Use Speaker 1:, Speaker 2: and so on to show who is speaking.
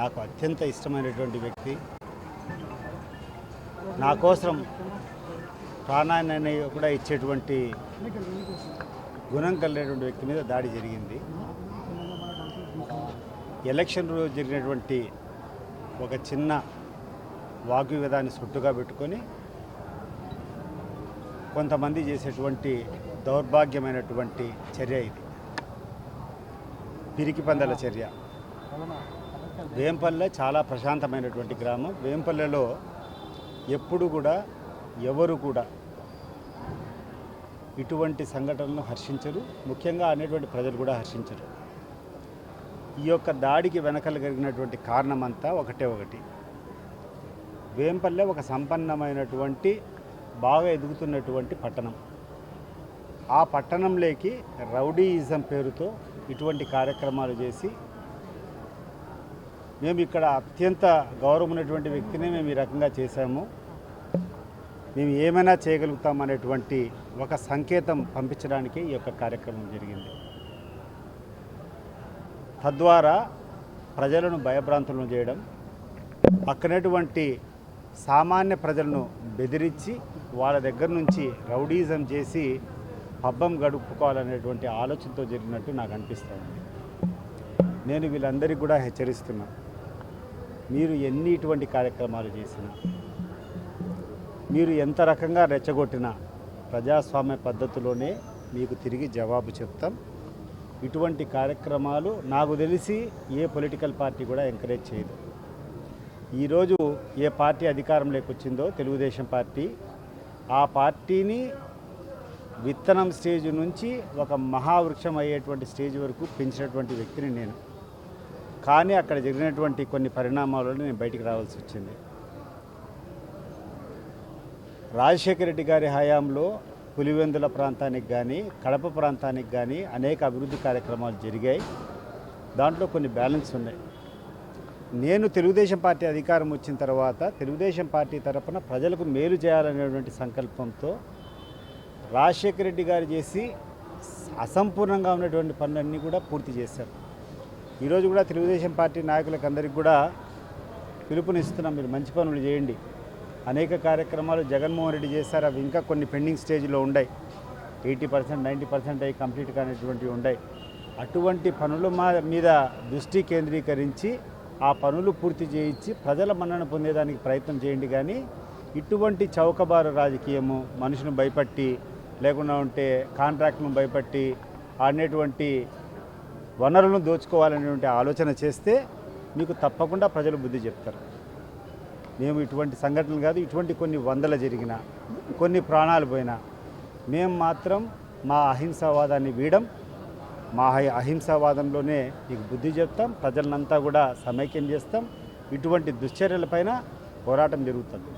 Speaker 1: నాకు అత్యంత ఇష్టమైనటువంటి వ్యక్తి. నా కోసం ప్రాణాన్ని కూడా ఇచ్చేటువంటి గుణం కలిగినటువంటి వ్యక్తి మీద దాడి జరిగింది. ఎలక్షన్ రోజు జరిగినటువంటి ఒక చిన్న వాగ్వివాదాన్ని సుట్టుగా పెట్టుకొని కొంతమంది చేసేటువంటి దౌర్భాగ్యమైనటువంటి చర్య ఇది. పిరికి పందల చర్య. వేంపల్లె చాలా ప్రశాంతమైనటువంటి గ్రామం. వేంపల్లెలో ఎప్పుడు కూడా ఎవరు కూడా ఇటువంటి సంఘటనలను హర్షించరు. ముఖ్యంగా అనేటువంటి ప్రజలు కూడా హర్షించరు. ఈ యొక్క దాడికి వెనకలు కలిగినటువంటి కారణమంతా ఒకటే ఒకటి. వేంపల్లె ఒక సంపన్నమైనటువంటి బాగా ఎదుగుతున్నటువంటి పట్టణం. ఆ పట్టణంలోకి రౌడీయిజం పేరుతో ఇటువంటి కార్యక్రమాలు చేసి మేము ఇక్కడ అత్యంత గౌరవం ఉన్నటువంటి వ్యక్తిని మేము ఈ రకంగా చేశాము. మేము ఏమైనా చేయగలుగుతాం అనేటువంటి ఒక సంకేతం పంపించడానికి ఈ యొక్క కార్యక్రమం జరిగింది. తద్వారా ప్రజలను భయభ్రాంతులను చేయడం పక్కనటువంటి సామాన్య ప్రజలను బెదిరించి వాళ్ళ దగ్గర నుంచి రౌడీజం చేసి పబ్బం గడుపుకోవాలనేటువంటి ఆలోచనతో జరిగినట్టు నాకు అనిపిస్తుంది. నేను వీళ్ళందరికీ కూడా హెచ్చరిస్తున్నా. మీరు ఎన్ని ఇటువంటి కార్యక్రమాలు చేసినా మీరు ఎంత రకంగా రెచ్చగొట్టినా ప్రజాస్వామ్య పద్ధతిలోనే మీకు తిరిగి జవాబు చెప్తాం. ఇటువంటి కార్యక్రమాలు నాకు తెలిసి ఏ పొలిటికల్ పార్టీ కూడా ఎంకరేజ్ చేయదు. ఈరోజు ఏ పార్టీ అధికారంలోకి వచ్చిందో తెలుగుదేశం పార్టీ ఆ పార్టీని విత్తనం స్టేజ్ నుంచి ఒక మహావృక్షం అయ్యేటువంటి స్టేజ్ వరకు పెంచినటువంటి వ్యక్తిని నేను. కానీ అక్కడ జరిగినటువంటి కొన్ని పరిణామాలలో నేను బయటికి రావాల్సి వచ్చింది. రాజశేఖర రెడ్డి గారి హయాంలో పులివెందుల ప్రాంతానికి కానీ కడప ప్రాంతానికి కానీ అనేక అభివృద్ధి కార్యక్రమాలు జరిగాయి. దాంట్లో కొన్ని బ్యాలెన్స్ ఉన్నాయి. నేను తెలుగుదేశం పార్టీ అధికారం వచ్చిన తర్వాత తెలుగుదేశం పార్టీ తరఫున ప్రజలకు మేలు చేయాలనేటువంటి సంకల్పంతో రాజశేఖర రెడ్డి గారు చేసి అసంపూర్ణంగా ఉన్నటువంటి పనులన్నీ కూడా పూర్తి చేశారు. ఈరోజు కూడా తెలుగుదేశం పార్టీ నాయకులకు అందరికీ కూడా పిలుపునిస్తున్నాం మీరు మంచి పనులు చేయండి. అనేక కార్యక్రమాలు జగన్మోహన్ రెడ్డి చేశారు. అవి ఇంకా కొన్ని పెండింగ్ స్టేజ్లో ఉన్నాయి. ఎయిటీ పర్సెంట్ నైంటీ పర్సెంట్ అవి కంప్లీట్ కానిటువంటివి ఉన్నాయి. అటువంటి పనుల మా మీద దృష్టి కేంద్రీకరించి ఆ పనులు పూర్తి చేయించి ప్రజల మన్నన పొందేదానికి ప్రయత్నం చేయండి కానీ ఇటువంటి చౌకబారు రాజకీయము మనుషులను భయపట్టి లేకుండా ఉంటే కాంట్రాక్ట్ను భయపట్టి ఆడినటువంటి వనరులను దోచుకోవాలనేటువంటి ఆలోచన చేస్తే మీకు తప్పకుండా ప్రజలు బుద్ధి చెప్తారు. మేము ఇటువంటి సంఘటనలు కాదు ఇటువంటి కొన్ని వందల జరిగిన కొన్ని ప్రాణాలు పోయినా మేము మాత్రం మా అహింసావాదాన్ని వీడం మా అహింసావాదంలోనే మీకు బుద్ధి చెప్తాం ప్రజలనంతా కూడా సమైక్యం చేస్తాం. ఇటువంటి దుశ్చర్యలపైన పోరాటం జరుగుతుంది.